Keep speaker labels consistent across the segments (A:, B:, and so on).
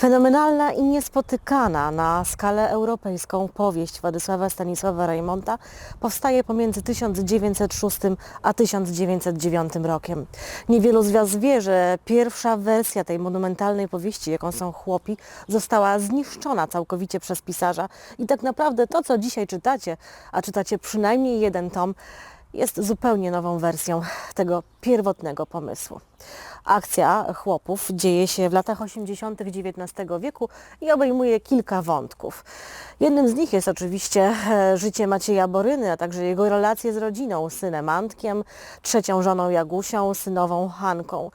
A: Fenomenalna i niespotykana na skalę europejską powieść Władysława Stanisława Rejmonta powstaje pomiędzy 1906 a 1909 rokiem. Niewielu z Was wie, że pierwsza wersja tej monumentalnej powieści, jaką są chłopi, została zniszczona całkowicie przez pisarza i tak naprawdę to, co dzisiaj czytacie, a czytacie przynajmniej jeden tom, jest zupełnie nową wersją tego pierwotnego pomysłu. Akcja chłopów dzieje się w latach 80. XIX wieku i obejmuje kilka wątków. Jednym z nich jest oczywiście e, życie Macieja Boryny, a także jego relacje z rodziną, synem Antkiem, trzecią żoną Jagusią, synową Hanką.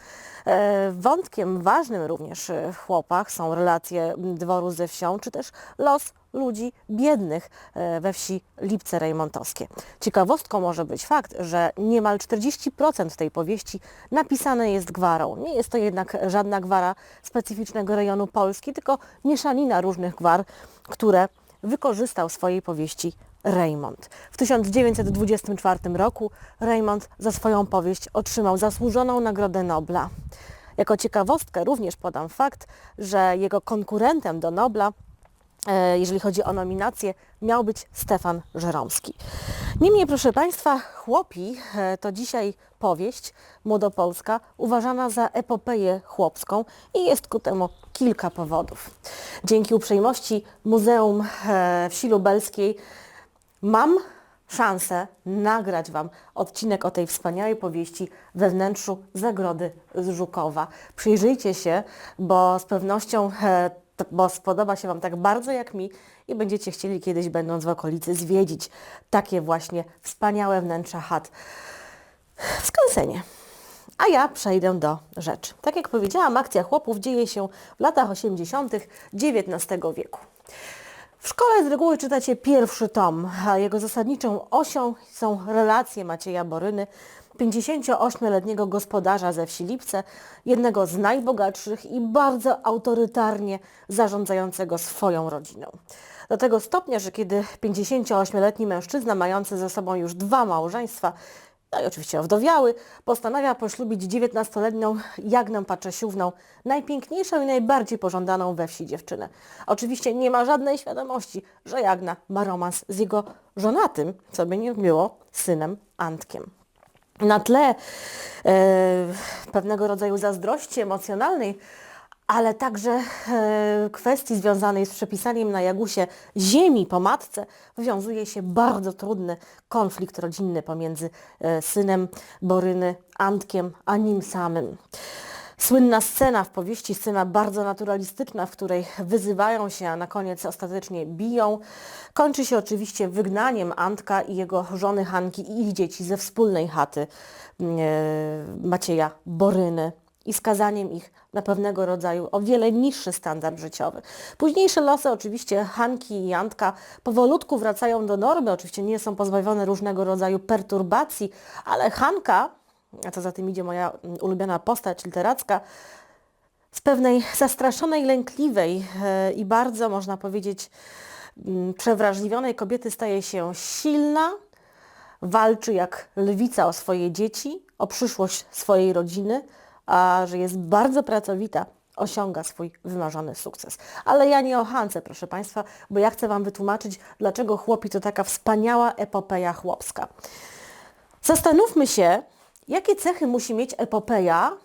A: E, Wątkiem ważnym również w chłopach są relacje dworu ze wsią, czy też los ludzi biednych e, we wsi Lipce Rejmontowskie. Ciekawostką może być fakt, że niemal 40% tej powieści napisane jest gwarą. Nie jest to jednak żadna gwara specyficznego rejonu Polski, tylko mieszanina różnych gwar, które wykorzystał w swojej powieści Raymond. W 1924 roku Raymond za swoją powieść otrzymał zasłużoną Nagrodę Nobla. Jako ciekawostkę również podam fakt, że jego konkurentem do Nobla jeżeli chodzi o nominację, miał być Stefan Żeromski. Niemniej, proszę Państwa, Chłopi e, to dzisiaj powieść młodopolska uważana za epopeję chłopską i jest ku temu kilka powodów. Dzięki uprzejmości Muzeum e, Wsi Lubelskiej mam szansę nagrać Wam odcinek o tej wspaniałej powieści we wnętrzu Zagrody z Żukowa. Przyjrzyjcie się, bo z pewnością e, bo spodoba się Wam tak bardzo jak mi i będziecie chcieli kiedyś będąc w okolicy zwiedzić takie właśnie wspaniałe wnętrza chat w. A ja przejdę do rzeczy. Tak jak powiedziałam, akcja chłopów dzieje się w latach 80. XIX wieku. W szkole z reguły czytacie pierwszy tom, a jego zasadniczą osią są relacje Macieja Boryny, 58-letniego gospodarza ze wsi Lipce, jednego z najbogatszych i bardzo autorytarnie zarządzającego swoją rodziną. Do tego stopnia, że kiedy 58-letni mężczyzna mający ze sobą już dwa małżeństwa no i oczywiście owdowiały, postanawia poślubić 19-letnią Jagnę Paczesiówną, najpiękniejszą i najbardziej pożądaną we wsi dziewczynę. Oczywiście nie ma żadnej świadomości, że Jagna ma romans z jego żonatym, co by nie było, synem Antkiem. Na tle e, pewnego rodzaju zazdrości emocjonalnej, ale także e, kwestii związanej z przepisaniem na Jagusie ziemi po matce, wiązuje się bardzo trudny konflikt rodzinny pomiędzy e, synem Boryny, Antkiem, a nim samym. Słynna scena w powieści, scena bardzo naturalistyczna, w której wyzywają się, a na koniec ostatecznie biją, kończy się oczywiście wygnaniem Antka i jego żony Hanki i ich dzieci ze wspólnej chaty mm, e, Macieja Boryny i skazaniem ich na pewnego rodzaju o wiele niższy standard życiowy. Późniejsze losy oczywiście Hanki i Antka powolutku wracają do normy, oczywiście nie są pozbawione różnego rodzaju perturbacji, ale Hanka, a co za tym idzie moja mm, ulubiona postać literacka, z pewnej zastraszonej, lękliwej e, i bardzo, można powiedzieć, mm, przewrażliwionej kobiety staje się silna, walczy jak lwica o swoje dzieci, o przyszłość swojej rodziny, a że jest bardzo pracowita, osiąga swój wymarzony sukces. Ale ja nie o Hance, proszę Państwa, bo ja chcę Wam wytłumaczyć, dlaczego chłopi to taka wspaniała epopeja chłopska. Zastanówmy się, jakie cechy musi mieć epopeja,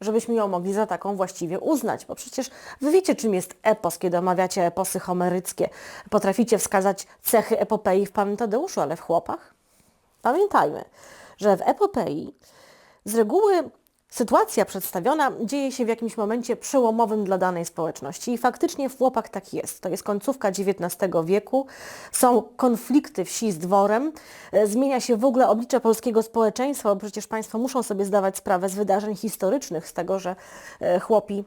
A: żebyśmy ją mogli za taką właściwie uznać. Bo przecież wy wiecie, czym jest epos, kiedy omawiacie eposy homeryckie. Potraficie wskazać cechy epopei w Panu Tadeuszu, ale w chłopach? Pamiętajmy, że w epopei z reguły sytuacja przedstawiona dzieje się w jakimś momencie przełomowym dla danej społeczności i faktycznie w chłopach tak jest. To jest końcówka XIX wieku, są konflikty wsi z dworem, e, zmienia się w ogóle oblicze polskiego społeczeństwa, bo przecież Państwo muszą sobie zdawać sprawę z wydarzeń historycznych, z tego, że e, chłopi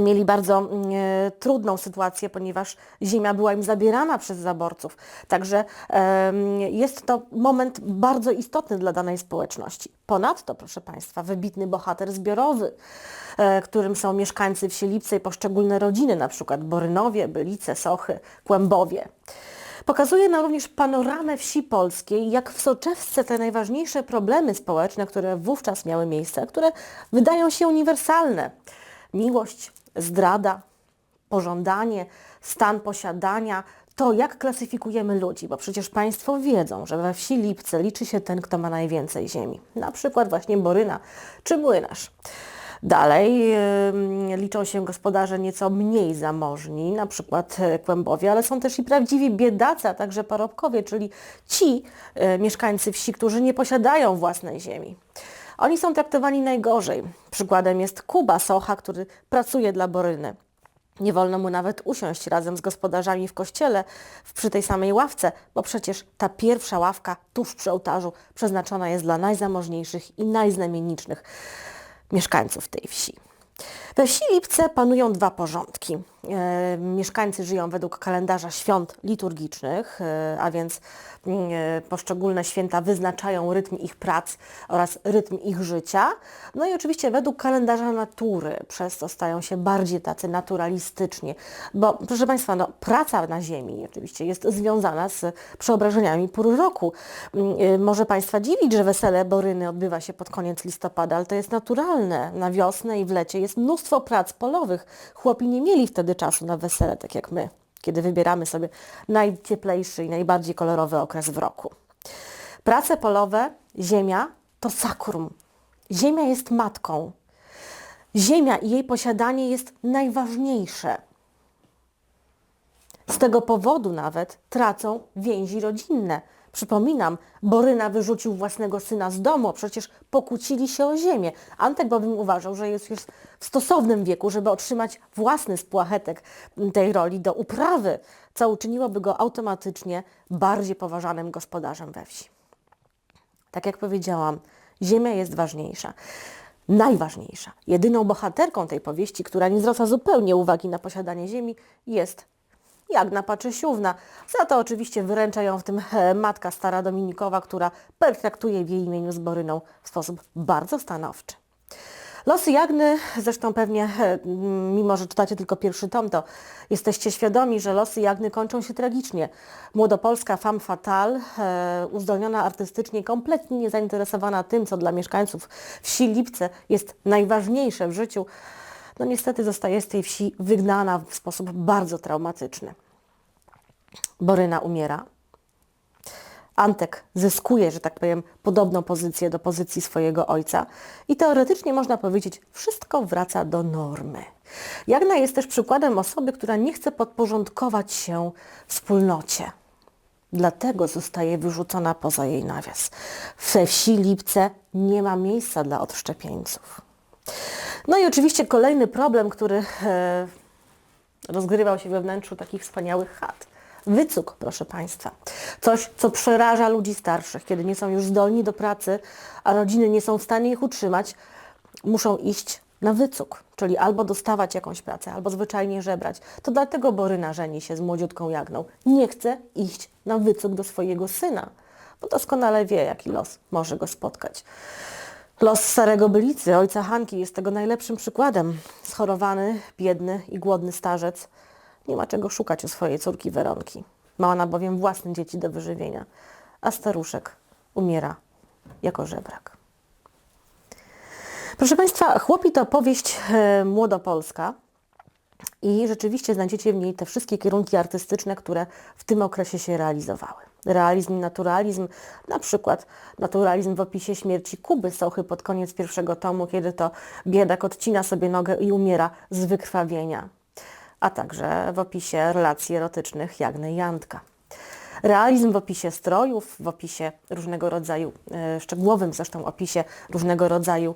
A: mieli bardzo mm, e, trudną sytuację, ponieważ ziemia była im zabierana przez zaborców. Także em, jest to moment bardzo istotny dla danej społeczności. Ponadto, proszę Państwa, wybitny bohater zbiorowy, e, którym są mieszkańcy wsi Lipce i poszczególne rodziny, na przykład Borynowie, Bylice, Sochy, Kłębowie. Pokazuje nam również panoramę wsi polskiej, jak w soczewce te najważniejsze problemy społeczne, które wówczas miały miejsce, które wydają się uniwersalne. Miłość, zdrada, pożądanie, stan posiadania, to jak klasyfikujemy ludzi, bo przecież Państwo wiedzą, że we wsi Lipce liczy się ten, kto ma najwięcej ziemi. Na przykład właśnie Boryna czy Młynarz. Dalej yy, liczą się gospodarze nieco mniej zamożni, na przykład e, Kłębowie, ale są też i prawdziwi biedacy, a także parobkowie, czyli ci yy, mieszkańcy wsi, którzy nie posiadają własnej ziemi. Oni są traktowani najgorzej. Przykładem jest Kuba Socha, który pracuje dla Boryny. Nie wolno mu nawet usiąść razem z gospodarzami w kościele przy tej samej ławce, bo przecież ta pierwsza ławka tuż przy ołtarzu przeznaczona jest dla najzamożniejszych i najznamiennicznych mieszkańców tej wsi. We wsi Lipce panują dwa porządki. E, mieszkańcy żyją według kalendarza świąt liturgicznych, e, a więc mm, e, poszczególne święta wyznaczają rytm ich prac oraz rytm ich życia. No i oczywiście według kalendarza natury, przez co stają się bardziej tacy naturalistycznie. Bo proszę Państwa, no, praca na ziemi oczywiście jest związana z przeobrażeniami pór roku. Mm, Może Państwa dziwić, że wesele Boryny odbywa się pod koniec listopada, ale to jest naturalne. Na wiosnę i w lecie jest mnóstwo prac polowych. Chłopi nie mieli wtedy czasu na wesele, tak jak my, kiedy wybieramy sobie najcieplejszy i najbardziej kolorowy okres w roku. Prace polowe, ziemia to sakrum. Ziemia jest matką. Ziemia i jej posiadanie jest najważniejsze. Z tego powodu nawet tracą więzi rodzinne. Przypominam, Boryna wyrzucił własnego syna z domu, przecież pokłócili się o ziemię. Antek bowiem uważał, że jest już w stosownym wieku, żeby otrzymać własny spłachetek tej roli do uprawy, co uczyniłoby go automatycznie bardziej poważanym gospodarzem we wsi. Tak jak powiedziałam, ziemia jest ważniejsza. Najważniejsza, jedyną bohaterką tej powieści, która nie zwraca zupełnie uwagi na posiadanie ziemi, jest Jagna Paczysiówna. Za to oczywiście wyręcza ją w tym matka stara Dominikowa, która pertraktuje w jej imieniu z Boryną w sposób bardzo stanowczy. Losy Jagny, zresztą pewnie, mimo że czytacie tylko pierwszy tom, to jesteście świadomi, że losy Jagny kończą się tragicznie. Młodopolska femme fatale, uzdolniona artystycznie, kompletnie niezainteresowana tym, co dla mieszkańców wsi Lipce jest najważniejsze w życiu, no niestety zostaje z tej wsi wygnana w sposób bardzo traumatyczny. Boryna umiera. Antek zyskuje, że tak powiem, podobną pozycję do pozycji swojego ojca i teoretycznie można powiedzieć, wszystko wraca do normy. Jagna jest też przykładem osoby, która nie chce podporządkować się wspólnocie. Dlatego zostaje wyrzucona poza jej nawias. We wsi Lipce nie ma miejsca dla odszczepieńców. No i oczywiście kolejny problem, który e, rozgrywał się we wnętrzu takich wspaniałych chat. Wycuk, proszę Państwa. Coś, co przeraża ludzi starszych, kiedy nie są już zdolni do pracy, a rodziny nie są w stanie ich utrzymać, muszą iść na wycuk, czyli albo dostawać jakąś pracę, albo zwyczajnie żebrać. To dlatego Boryna żeni się z młodziutką Jagną. Nie chce iść na wycuk do swojego syna, bo doskonale wie, jaki los może go spotkać. Los starego Bylicy, ojca Hanki, jest tego najlepszym przykładem. Schorowany, biedny i głodny starzec nie ma czego szukać u swojej córki Weronki. Ma ona bowiem własne dzieci do wyżywienia, a staruszek umiera jako żebrak. Proszę Państwa, Chłopi to powieść e, młodopolska i rzeczywiście znajdziecie w niej te wszystkie kierunki artystyczne, które w tym okresie się realizowały. Realizm i naturalizm, na przykład naturalizm w opisie śmierci Kuby Sochy pod koniec pierwszego tomu, kiedy to biedak odcina sobie nogę i umiera z wykrwawienia, a także w opisie relacji erotycznych Jagny Jantka. Realizm w opisie strojów, w opisie różnego rodzaju, e, szczegółowym zresztą opisie różnego rodzaju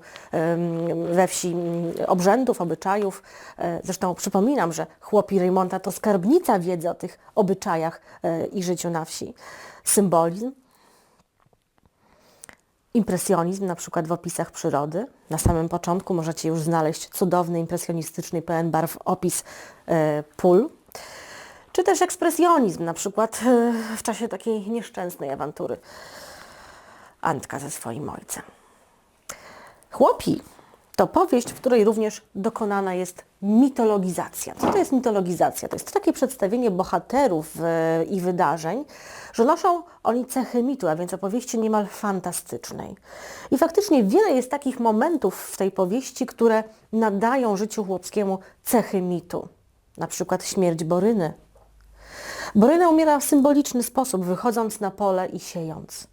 A: we wsi m, obrzędów, obyczajów. E, Zresztą przypominam, że chłopi Reymonta to skarbnica wiedzy o tych obyczajach e, i życiu na wsi. Symbolizm, Impresjonizm, na przykład w opisach przyrody. Na samym początku możecie już znaleźć cudowny impresjonistyczny pełen barw opis pól. Czy też ekspresjonizm, na przykład e, w czasie takiej nieszczęsnej awantury Antka ze swoim ojcem. Chłopi to powieść, w której również dokonana jest mitologizacja. Co to jest mitologizacja? To jest takie przedstawienie bohaterów e, i wydarzeń, że noszą oni cechy mitu, a więc opowieści niemal fantastycznej. I faktycznie wiele jest takich momentów w tej powieści, które nadają życiu chłopskiemu cechy mitu. na przykład śmierć Boryny. Boryna umiera w symboliczny sposób, wychodząc na pole i siejąc.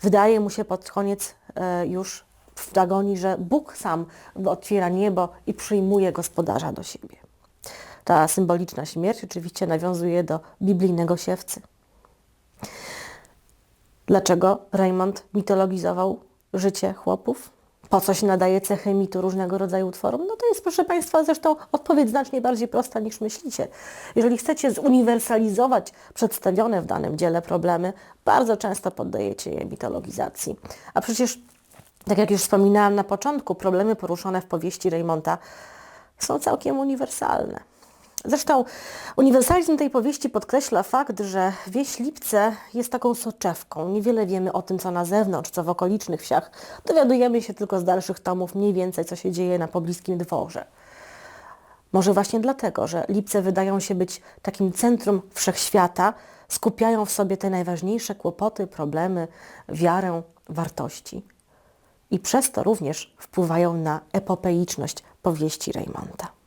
A: Wydaje mu się pod koniec e, już w agonii, że Bóg sam otwiera niebo i przyjmuje gospodarza do siebie. Ta symboliczna śmierć oczywiście nawiązuje do biblijnego siewcy. Dlaczego Raymond mitologizował życie chłopów? Po co się nadaje cechy mitu różnego rodzaju utworom? No to jest, proszę Państwa, zresztą odpowiedź znacznie bardziej prosta niż myślicie. Jeżeli chcecie zuniwersalizować przedstawione w danym dziele problemy, bardzo często poddajecie je mitologizacji. A przecież, tak jak już wspominałam na początku, problemy poruszone w powieści Raymonta są całkiem uniwersalne. Zresztą uniwersalizm tej powieści podkreśla fakt, że wieś Lipce jest taką soczewką. Niewiele wiemy o tym, co na zewnątrz, co w okolicznych wsiach. Dowiadujemy się tylko z dalszych tomów mniej więcej, co się dzieje na pobliskim dworze. Może właśnie dlatego, że Lipce wydają się być takim centrum wszechświata, skupiają w sobie te najważniejsze kłopoty, problemy, wiarę, wartości. I przez to również wpływają na epopeiczność powieści Raymonta.